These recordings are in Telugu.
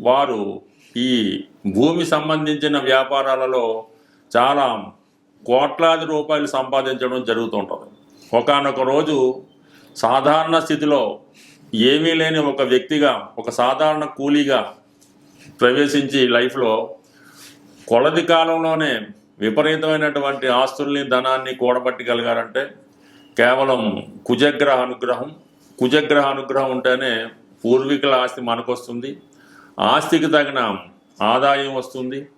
వారు ఈ భూమి సంబంధించిన వ్యాపారాలలో చాలా కోట్లాది రూపాయలు సంపాదించడం జరుగుతుంటుంది. ఒకనొక రోజు సాధారణ స్థితిలో ఏమీ లేని ఒక వ్యక్తిగా ఒక సాధారణ కూలీగా ప్రవేశించి లైఫ్లో కొలది కాలంలోనే విపరీతమైనటువంటి ఆస్తుల్ని ధనాన్ని కూడబట్టగలిగారంటే కేవలం కుజగ్రహ అనుగ్రహం. కుజగ్రహ అనుగ్రహం ఉంటేనే పూర్వీకుల ఆస్తి మనకు వస్తుంది ఆస్తికి తగిన ఆదాయం వస్తుంది.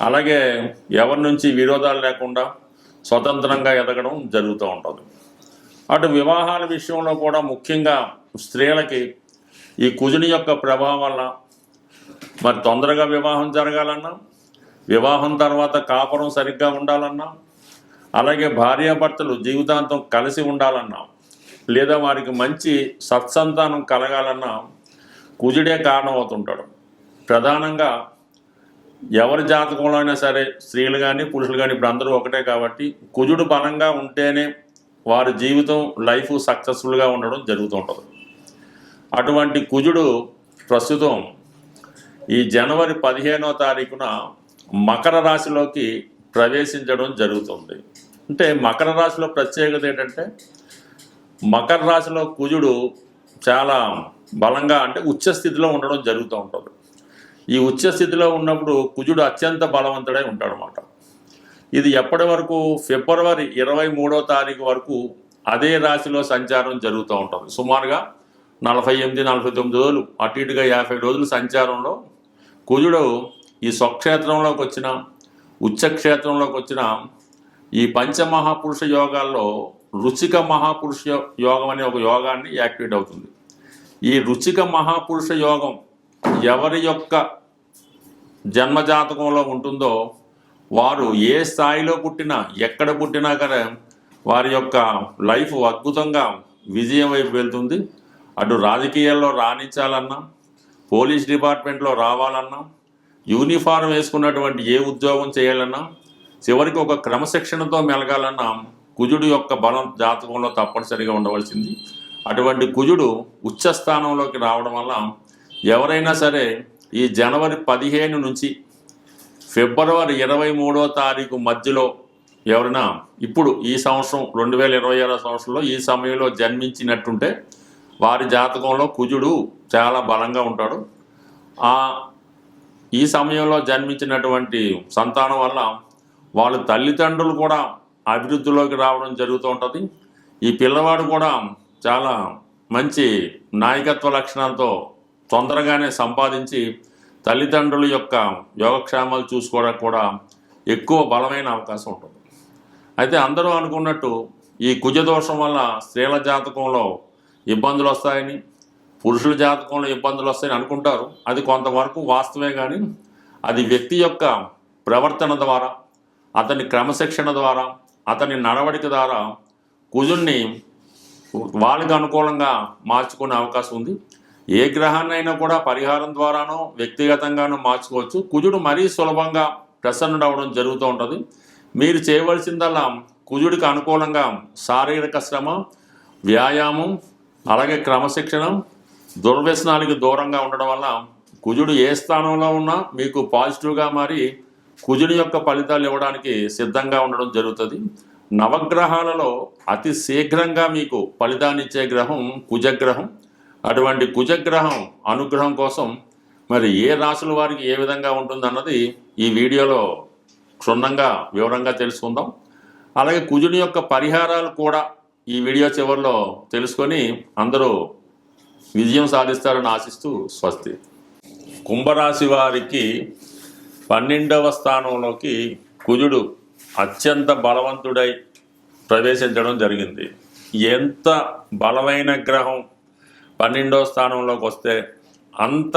అలాగే ఎవరి నుంచి విరోధాలు లేకుండా స్వతంత్రంగా ఎదగడం జరుగుతూ ఉంటుంది. అటు వివాహాల విషయంలో కూడా ముఖ్యంగా స్త్రీలకి ఈ కుజుని యొక్క ప్రభావం వల్ల మరి తొందరగా వివాహం జరగాలన్నా వివాహం తర్వాత కాపురం సరిగ్గా ఉండాలన్నా అలాగే భార్యాభర్తలు జీవితాంతం కలిసి ఉండాలన్నా లేదా వారికి మంచి సత్సంతానం కలగాలన్నా కుజుడే కారణం అవుతుంటాడు ప్రధానంగా ఎవరి జాతకంలో అయినా సరే స్త్రీలు కానీ పురుషులు కానీ ఇప్పుడు అందరూ ఒకటే కాబట్టి కుజుడు బలంగా ఉంటేనే వారి జీవితం లైఫ్ సక్సెస్ఫుల్గా ఉండడం జరుగుతుంటుంది అటువంటి కుజుడు ప్రస్తుతం ఈ జనవరి పదిహేనో తారీఖున మకర రాశిలోకి ప్రవేశించడం జరుగుతుంది. అంటే మకర రాశిలో ప్రత్యేకత ఏంటంటే మకర రాశిలో కుజుడు చాలా బలంగా అంటే ఉచ్చ స్థితిలో ఉండడం జరుగుతూ ఉంటుంది. ఈ ఉచ్చ స్థితిలో ఉన్నప్పుడు కుజుడు అత్యంత బలవంతుడై ఉంటాడనమాట ఇది ఎప్పటి వరకు? ఫిబ్రవరి ఇరవై మూడో తారీఖు వరకు అదే రాశిలో సంచారం జరుగుతూ ఉంటుంది. సుమారుగా నలభై ఎనిమిది నలభై తొమ్మిది రోజులు అటు ఇటుగా యాభై రోజులు సంచారంలో కుజుడు ఈ స్వక్షేత్రంలోకి వచ్చిన ఉచ్చక్షేత్రంలోకి వచ్చిన ఈ పంచమహాపురుష యోగాల్లో రుచిక మహాపురుష యోగం అనే ఒక యోగాన్ని యాక్టివేట్ అవుతుంది. ఈ రుచిక మహాపురుష యోగం ఎవరి యొక్క జన్మజాతకంలో ఉంటుందో వారు ఏ స్థాయిలో పుట్టినా ఎక్కడ పుట్టినా కానీ వారి యొక్క లైఫ్ అద్భుతంగా విజయం వైపు వెళ్తుంది. అటు రాజకీయాల్లో రాణించాలన్నా పోలీస్ డిపార్ట్మెంట్లో రావాలన్నా యూనిఫారం వేసుకున్నటువంటి ఏ ఉద్యోగం చేయాలన్నా చివరికి ఒక క్రమశిక్షణతో మెలగాలన్నా కుజుడు యొక్క బలం జాతకంలో తప్పనిసరిగా ఉండవలసింది. అటువంటి కుజుడు ఉచ్చ స్థానంలోకి రావడం వల్ల ఎవరైనా సరే ఈ జనవరి పదిహేను నుంచి ఫిబ్రవరి ఇరవై మూడో తారీఖు మధ్యలో ఎవరైనా ఇప్పుడు ఈ సంవత్సరం రెండు వేల ఇరవై ఆరో సంవత్సరంలో ఈ సమయంలో జన్మించినట్టుంటే వారి జాతకంలో కుజుడు చాలా బలంగా ఉంటాడు. ఆ ఈ సమయంలో జన్మించినటువంటి సంతానం వల్ల వాళ్ళ తల్లిదండ్రులు కూడా అభివృద్ధిలోకి రావడం జరుగుతూ ఉంటుంది. ఈ పిల్లవాడు కూడా చాలా మంచి నాయకత్వ లక్షణాలతో తొందరగానే సంపాదించి తల్లిదండ్రుల యొక్క యోగక్షేమాలు చూసుకోవడానికి కూడా ఎక్కువ బలమైన అవకాశం ఉంటుంది. అయితే అందరూ అనుకున్నట్టు ఈ కుజదోషం వల్ల స్త్రీల జాతకంలో ఇబ్బందులు వస్తాయని పురుషుల జాతకంలో ఇబ్బందులు వస్తాయని అనుకుంటారు. అది కొంతవరకు వాస్తవే కానీ అది వ్యక్తి యొక్క ప్రవర్తన ద్వారా అతని క్రమశిక్షణ ద్వారా అతని నడవడిక ద్వారా కుజుణ్ణి వాళ్ళకి అనుకూలంగా మార్చుకునే అవకాశం ఉంది. ఏ గ్రహాన్నైనా కూడా పరిహారం ద్వారానో వ్యక్తిగతంగానో మార్చుకోవచ్చు. కుజుడు మరీ సులభంగా ప్రసన్నుడవడం జరుగుతూ ఉంటుంది. మీరు చేయవలసిందల్లా కుజుడికి అనుకూలంగా శారీరక శ్రమ వ్యాయామం అలాగే క్రమశిక్షణ దుర్వ్యసనాలకి దూరంగా ఉండడం వల్ల కుజుడు ఏ స్థానంలో ఉన్నా మీకు పాజిటివ్గా మారి కుజుడి యొక్క ఫలితాలు ఇవ్వడానికి సిద్ధంగా ఉండడం జరుగుతుంది. నవగ్రహాలలో అతి శీఘ్రంగా మీకు ఫలితాన్నిచ్చే గ్రహం కుజగ్రహం. అటువంటి కుజగ్రహం అనుగ్రహం కోసం మరి ఏ రాసుల వారికి ఏ విధంగా ఉంటుందన్నది ఈ వీడియోలో క్షుణ్ణంగా వివరంగా తెలుసుకుందాం. అలాగే కుజుని యొక్క పరిహారాలు కూడా ఈ వీడియో చివరిలో తెలుసుకొని అందరూ విజయం సాధిస్తారని ఆశిస్తూ స్వస్తి. కుంభరాశి వారికి పన్నెండవ స్థానంలోకి కుజుడు అత్యంత బలవంతుడై ప్రవేశించడం జరిగింది. ఎంత బలమైన గ్రహం పన్నెండో స్థానంలోకి వస్తే అంత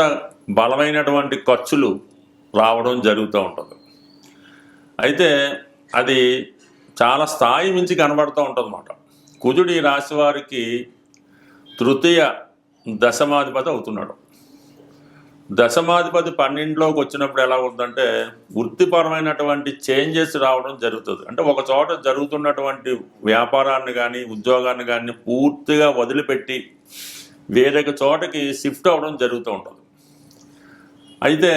బలమైనటువంటి ఖర్చులు రావడం జరుగుతూ ఉంటుంది. అయితే అది చాలా స్థాయి మించి కనబడుతూ ఉంటుందన్నమాట. కుజుడు ఈ రాశి వారికి తృతీయ దశమాధిపతి అవుతున్నాడు. దశమాధిపతి పన్నెండులోకి వచ్చినప్పుడు ఎలా ఉందంటే వృత్తిపరమైనటువంటి చేంజెస్ రావడం జరుగుతుంది. అంటే ఒక చోట జరుగుతున్నటువంటి వ్యాపారాన్ని కానీ ఉద్యోగాన్ని కానీ పూర్తిగా వదిలిపెట్టి వేరొక చోటకి షిఫ్ట్ అవ్వడం జరుగుతూ ఉంటుంది. అయితే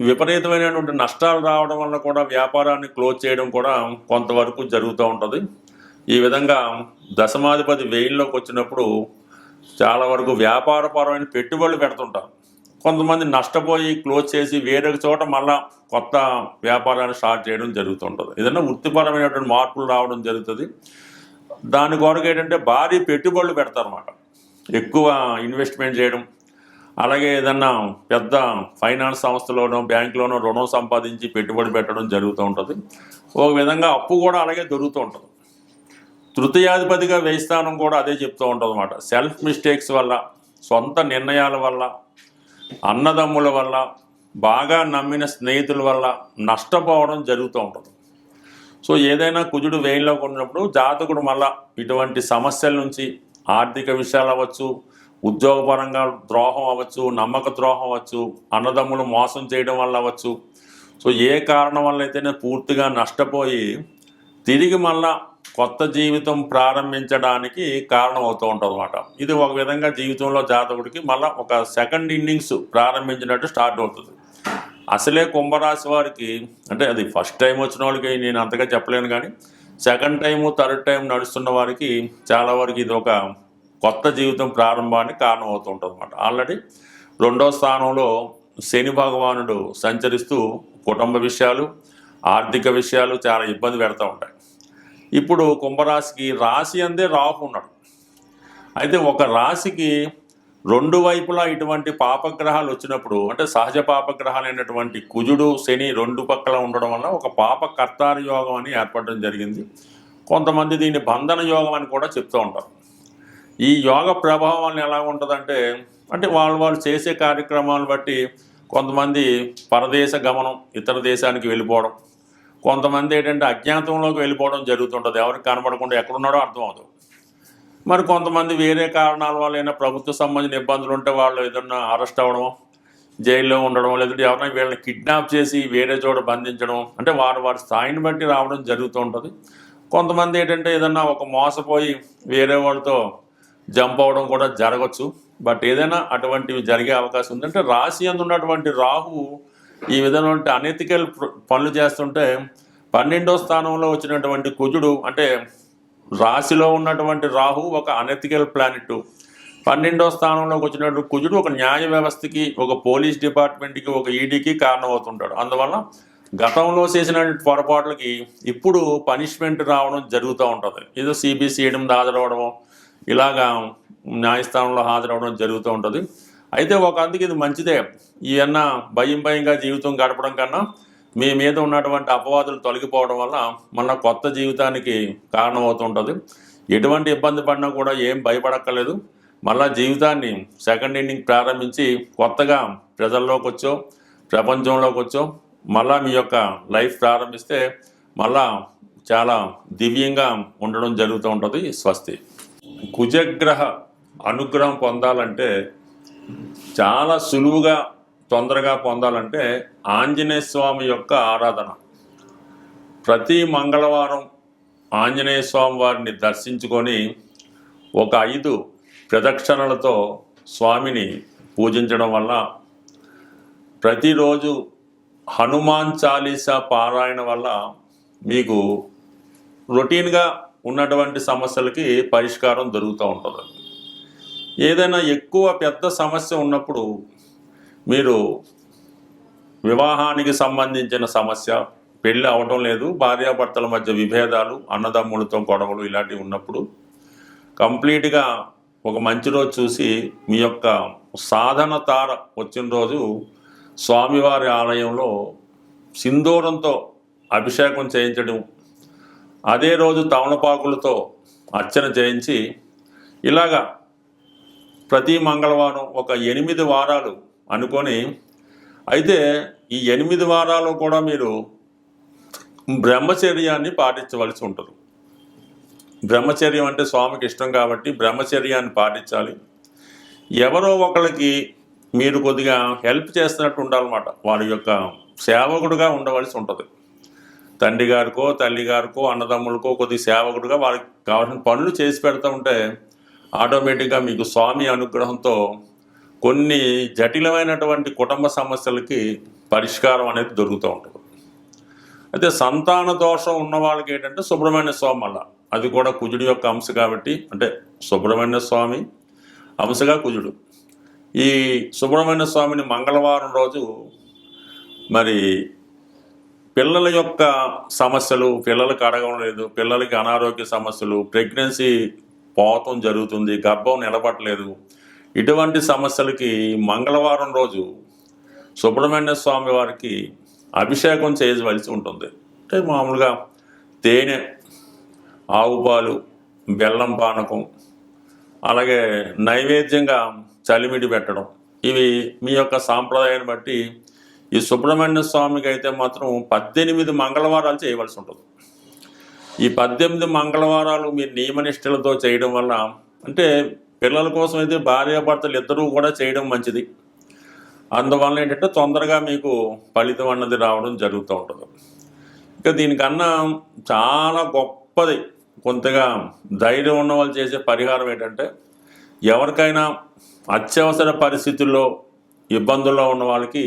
విపరీతమైనటువంటి నష్టాలు రావడం వల్ల కూడా వ్యాపారాన్ని క్లోజ్ చేయడం కూడా కొంతవరకు జరుగుతూ ఉంటుంది. ఈ విధంగా దశమాధిపతి వెయిల్లోకి వచ్చినప్పుడు చాలా వరకు వ్యాపారపరమైన పెట్టుబడులు పెడుతుంటారు. కొంతమంది నష్టపోయి క్లోజ్ చేసి వేరొక చోట మళ్ళా కొత్త వ్యాపారాన్ని స్టార్ట్ చేయడం జరుగుతుంటుంది. ఏదైనా వృత్తిపరమైనటువంటి మార్పులు రావడం జరుగుతుంది. దాని కొరకు ఏంటంటే భారీ పెట్టుబడులు పెడతారన్నమాట. ఎక్కువ ఇన్వెస్ట్మెంట్ చేయడం అలాగే ఏదన్నా పెద్ద ఫైనాన్స్ సంస్థలోనో బ్యాంకులోనో రుణం సంపాదించి పెట్టుబడి పెట్టడం జరుగుతూ ఉంటుంది. ఒక విధంగా అప్పు కూడా అలాగే దొరుకుతూ ఉంటుంది. తృతీయాధిపతిగా వ్యయ కూడా అదే చెప్తూ ఉంటుంది అనమాట సెల్ఫ్ మిస్టేక్స్ వల్ల సొంత నిర్ణయాల వల్ల అన్నదమ్ముల వల్ల బాగా నమ్మిన స్నేహితుల వల్ల నష్టపోవడం జరుగుతూ ఉంటుంది. సో ఏదైనా కుజుడు వేయిలోకి ఉన్నప్పుడు జాతకుడు మళ్ళా ఇటువంటి సమస్యల నుంచి ఆర్థిక విషయాలు అవ్వచ్చు ఉద్యోగపరంగా ద్రోహం అవ్వచ్చు నమ్మక ద్రోహం అవ్వచ్చు అన్నదమ్ములు మోసం చేయడం వల్ల అవ్వచ్చు. సో ఏ కారణం వల్ల అయితేనే పూర్తిగా నష్టపోయి తిరిగి మళ్ళా కొత్త జీవితం ప్రారంభించడానికి కారణం అవుతూ ఉంటుంది అనమాట ఇది ఒక విధంగా జీవితంలో జాతకుడికి మళ్ళీ ఒక సెకండ్ ఇన్నింగ్స్ ప్రారంభించినట్టు స్టార్ట్ అవుతుంది. అసలే కుంభరాశి వారికి అంటే అది ఫస్ట్ టైం వచ్చిన వాళ్ళకి నేను అంతగా చెప్పలేను కానీ సెకండ్ టైము థర్డ్ టైం నడుస్తున్న వారికి చాలా వరకు ఇది ఒక కొత్త జీవితం ప్రారంభానికి కారణం అవుతూ ఉంటుంది అనమాట ఆల్రెడీ రెండో స్థానంలో శని భగవానుడు సంచరిస్తూ కుటుంబ విషయాలు ఆర్థిక విషయాలు చాలా ఇబ్బంది పెడతా ఉంటాయి. ఇప్పుడు కుంభరాశికి రాశి అందే రాహు ఉన్నాడు. అయితే ఒక రాశికి రెండు వైపులా ఇటువంటి పాపగ్రహాలు వచ్చినప్పుడు అంటే సహజ పాపగ్రహాలైనటువంటి కుజుడు శని రెండు పక్కల ఉండడం వల్ల ఒక పాప కర్తార యోగం అని ఏర్పడడం జరిగింది. కొంతమంది దీన్ని బంధన యోగం అని కూడా చెప్తూ ఉంటారు. ఈ యోగ ప్రభావం వల్ల ఎలా ఉంటుందంటే అంటే వాళ్ళు వాళ్ళు చేసే కార్యక్రమాలు బట్టి కొంతమంది పరదేశ గమనం ఇతర దేశానికి వెళ్ళిపోవడం. కొంతమంది ఏంటంటే అజ్ఞాతంలోకి వెళ్ళిపోవడం జరుగుతుంటుంది. ఎవరికి కనబడకుండా ఎక్కడున్నాడో అర్థం అవుతుంది. మరి కొంతమంది వేరే కారణాల వల్ల ప్రభుత్వ సంబంధించిన ఇబ్బందులు ఉంటే వాళ్ళు ఏదన్నా అరెస్ట్ అవ్వడం జైల్లో ఉండడం లేదంటే ఎవరైనా వీళ్ళని కిడ్నాప్ చేసి వేరే చోట బంధించడం అంటే వారు వారి స్థాయిని బట్టి రావడం జరుగుతూ ఉంటుంది. కొంతమంది ఏంటంటే ఏదన్నా ఒక మోసపోయి వేరే వాళ్ళతో జంప్ అవ్వడం కూడా జరగచ్చు. బట్ ఏదైనా అటువంటివి జరిగే అవకాశం ఉంది. అంటే రాశి ఉన్నటువంటి రాహు ఈ విధంగా అనెతికల్ పనులు చేస్తుంటే పన్నెండో స్థానంలో వచ్చినటువంటి కుజుడు అంటే రాశిలో ఉన్నటువంటి రాహు ఒక అనెతికల్ ప్లానెట్ పన్నెండో స్థానంలోకి వచ్చినట్టు కుజుడు ఒక న్యాయ వ్యవస్థకి ఒక పోలీస్ డిపార్ట్మెంట్కి ఒక ఈడీకి కారణమవుతుంటాడు. అందువల్ల గతంలో చేసిన పొరపాట్లకి ఇప్పుడు పనిష్మెంట్ రావడం జరుగుతూ ఉంటుంది. ఏదో సిబిసి ఎనిమిది హాజరవడము ఇలాగా న్యాయస్థానంలో హాజరవడం జరుగుతూ ఉంటుంది. అయితే ఒక అందుకు ఇది మంచిదే. ఈయన భయం భయంగా జీవితం గడపడం కన్నా మీ మీద ఉన్నటువంటి అపవాదులు తొలగిపోవడం వల్ల మళ్ళీ కొత్త జీవితానికి కారణమవుతుంటుంది. ఎటువంటి ఇబ్బంది పడినా కూడా ఏం భయపడక్కర్లేదు. మళ్ళా జీవితాన్ని సెకండ్ ఎండింగ్ ప్రారంభించి కొత్తగా ప్రజల్లోకి వచ్చో ప్రపంచంలోకి వచ్చో మళ్ళా మీ యొక్క లైఫ్ ప్రారంభిస్తే మళ్ళా చాలా దివ్యంగా ఉండడం జరుగుతూ ఉంటుంది. స్వస్తి. కుజగ్రహ అనుగ్రహం పొందాలంటే చాలా సులువుగా తొందరగా పొందాలంటే ఆంజనేయ స్వామి యొక్క ఆరాధన. ప్రతి మంగళవారం ఆంజనేయ స్వామి వారిని దర్శించుకొని ఒక ఐదు ప్రదక్షిణలతో స్వామిని పూజించడం వల్ల ప్రతిరోజు హనుమాన్ చాలీసా పారాయణ వల్ల మీకు రొటీన్గా ఉన్నటువంటి సమస్యలకి పరిష్కారం దొరుకుతూ ఉంటుంది. ఏదైనా ఎక్కువ పెద్ద సమస్య ఉన్నప్పుడు మీరు వివాహానికి సంబంధించిన సమస్య పెళ్ళి అవటం లేదు భార్యాభర్తల మధ్య విభేదాలు అన్నదమ్ములతో గొడవలు ఇలాంటివి ఉన్నప్పుడు కంప్లీట్గా ఒక మంచి రోజు చూసి మీ యొక్క సాధన తార వచ్చిన రోజు స్వామివారి ఆలయంలో సింధూరంతో అభిషేకం చేయించడం అదే రోజు తమలపాకులతో అర్చన చేయించి ఇలాగా ప్రతి మంగళవారం ఒక ఎనిమిది వారాలు అనుకొని అయితే ఈ ఎనిమిది వారాలు కూడా మీరు బ్రహ్మచర్యాన్ని పాటించవలసి ఉంటుంది. బ్రహ్మచర్యం అంటే స్వామికి ఇష్టం కాబట్టి బ్రహ్మచర్యాన్ని పాటించాలి. ఎవరో ఒకరికి మీరు కొద్దిగా హెల్ప్ చేస్తున్నట్టు ఉండాలన్నమాట. వారి యొక్క సేవకుడుగా ఉండవలసి ఉంటుంది. తండ్రి గారికో తల్లి గారికో అన్నదమ్ములకో కొద్ది సేవకుడుగా వారికి కావాల్సిన పనులు చేసి పెడతా ఉంటే ఆటోమేటిక్గా మీకు స్వామి అనుగ్రహంతో కొన్ని జటిలమైనటువంటి కుటుంబ సమస్యలకి పరిష్కారం అనేది దొరుకుతూ ఉంటుంది. అయితే సంతాన దోషం ఉన్న వాళ్ళకి ఏంటంటే సుబ్రహ్మణ్య స్వామి వల్ల. అది కూడా కుజుడి యొక్క అంశ కాబట్టి అంటే సుబ్రహ్మణ్య స్వామి అంశగా కుజుడు. ఈ సుబ్రహ్మణ్య స్వామిని మంగళవారం రోజు మరి పిల్లల యొక్క సమస్యలు పిల్లలకి అడగడం లేదు పిల్లలకి అనారోగ్య సమస్యలు ప్రెగ్నెన్సీ పోవటం జరుగుతుంది గర్భం నిలబట్టలేదు ఇటువంటి సమస్యలకి మంగళవారం రోజు సుబ్రహ్మణ్య స్వామి వారికి అభిషేకం చేయవలసి ఉంటుంది. అంటే మామూలుగా తేనె ఆవు పాలు బెల్లం పానకం అలాగే నైవేద్యంగా చలిమిడి పెట్టడం. ఇవి మీ యొక్క సాంప్రదాయాన్ని బట్టి ఈ సుబ్రహ్మణ్య స్వామికి అయితే మాత్రం పద్దెనిమిది మంగళవారాలు చేయవలసి ఉంటుంది. ఈ పద్దెనిమిది మంగళవారాలు మీరు నియమనిష్టలతో చేయడం వల్ల అంటే పిల్లల కోసం అయితే భార్యాభర్తలు ఇద్దరూ కూడా చేయడం మంచిది. అందువల్ల ఏంటంటే తొందరగా మీకు ఫలితం అన్నది రావడం జరుగుతూ ఉంటుంది. ఇక దీనికన్నా చాలా గొప్పది కొంతగా ధైర్యం ఉన్న వాళ్ళు చేసే పరిహారం ఏంటంటే ఎవరికైనా అత్యవసర పరిస్థితుల్లో ఇబ్బందుల్లో ఉన్న వాళ్ళకి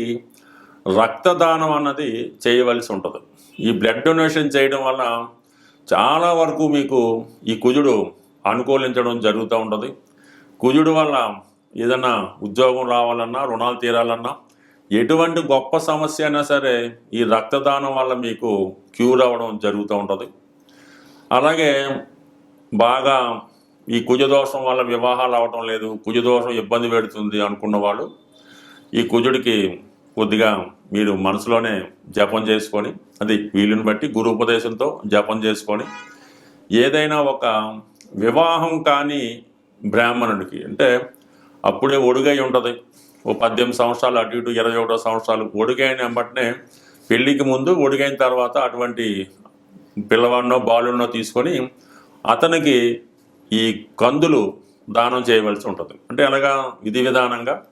రక్తదానం అన్నది చేయవలసి ఉంటుంది. ఈ బ్లడ్ డొనేషన్ చేయడం వల్ల చాలా వరకు మీకు ఈ కుజుడు అనుకూలించడం జరుగుతూ ఉంటుంది. కుజుడు వల్ల ఏదన్నా ఉద్యోగం రావాలన్నా రుణాలు తీరాలన్నా ఎటువంటి గొప్ప సమస్య అయినా సరే ఈ రక్తదానం వల్ల మీకు క్యూర్ అవ్వడం జరుగుతూ ఉంటుంది. అలాగే బాగా ఈ కుజదోషం వల్ల వివాహాలు అవటం లేదు కుజదోషం ఇబ్బంది పెడుతుంది అనుకున్న వాళ్ళు ఈ కుజుడికి కొద్దిగా మీరు మనసులోనే జపం చేసుకొని అది వీలుని బట్టి గురు ఉపదేశంతో జపం చేసుకొని ఏదైనా ఒక వివాహం కానీ బ్రాహ్మణుడికి. అంటే అప్పుడే ఒడుగై ఉంటుంది. ఓ పద్దెనిమిది సంవత్సరాలు అటు ఇటు ఇరవై ఒకటో సంవత్సరాలు ఒడుగైన వెంబటనే పెళ్ళికి ముందు ఒడుగైన తర్వాత అటువంటి పిల్లవాడినో బాలున్నో తీసుకొని అతనికి ఈ కందులు దానం చేయవలసి ఉంటుంది. అంటే అలాగా విధి విధానంగా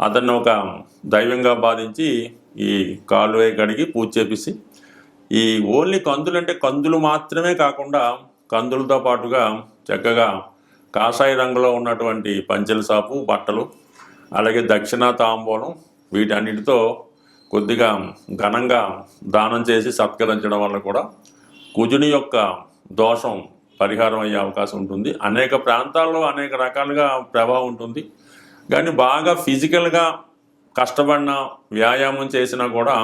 అతన్ని ఒక దైవంగా బాధించి ఈ కాలువే కడిగి పూజ చేపిసి ఈ ఓన్లీ కందులు అంటే కందులు మాత్రమే కాకుండా కందులతో పాటుగా చక్కగా కాషాయ రంగులో ఉన్నటువంటి పంచెల సాపు బట్టలు అలాగే దక్షిణ తాంబూలం వీటన్నిటితో కొద్దిగా ఘనంగా దానం చేసి సత్కరించడం వల్ల కూడా కుజుని యొక్క దోషం పరిహారం అయ్యే అవకాశం ఉంటుంది. అనేక ప్రాంతాల్లో అనేక రకాలుగా ప్రభావం ఉంటుంది. కానీ బాగా ఫిజికల్గా కష్టపడిన వ్యాయామం చేసినా కూడా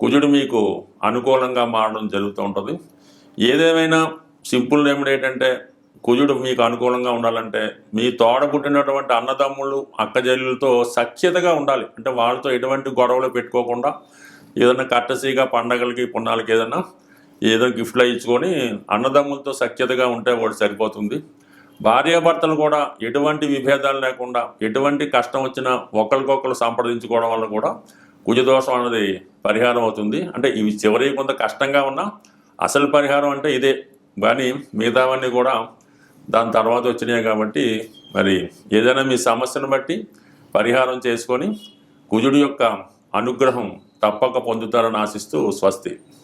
కుజుడు మీకు అనుకూలంగా మారడం జరుగుతూ ఉంటుంది. ఏదేమైనా సింపుల్ రెమెడీ ఏంటంటే కుజుడు మీకు అనుకూలంగా ఉండాలంటే మీ తోడ పుట్టినటువంటి అన్నదమ్ములు అక్కజల్లులతో సఖ్యతగా ఉండాలి. అంటే వాళ్ళతో ఎటువంటి గొడవలు పెట్టుకోకుండా ఏదైనా కట్టసీగా పండగలకి పుణ్యాలకి ఏదైనా ఏదో గిఫ్ట్లు ఇచ్చుకొని అన్నదమ్ములతో సఖ్యతగా ఉంటే వాడు సరిపోతుంది. భార్యాభర్తలు కూడా ఎటువంటి విభేదాలు లేకుండా ఎటువంటి కష్టం వచ్చినా ఒకరికొకరు సంప్రదించుకోవడం వల్ల కూడా కుజదోషం అనేది పరిహారం అవుతుంది. అంటే ఇవి చివరి కొంత కష్టంగా ఉన్నా అసలు పరిహారం అంటే ఇదే. కానీ మిగతావన్నీ కూడా దాని తర్వాత వచ్చినాయి కాబట్టి మరి ఏదైనా మీ సమస్యను బట్టి పరిహారం చేసుకొని కుజుడి యొక్క అనుగ్రహం తప్పక పొందుతారని ఆశిస్తూ స్వస్తి.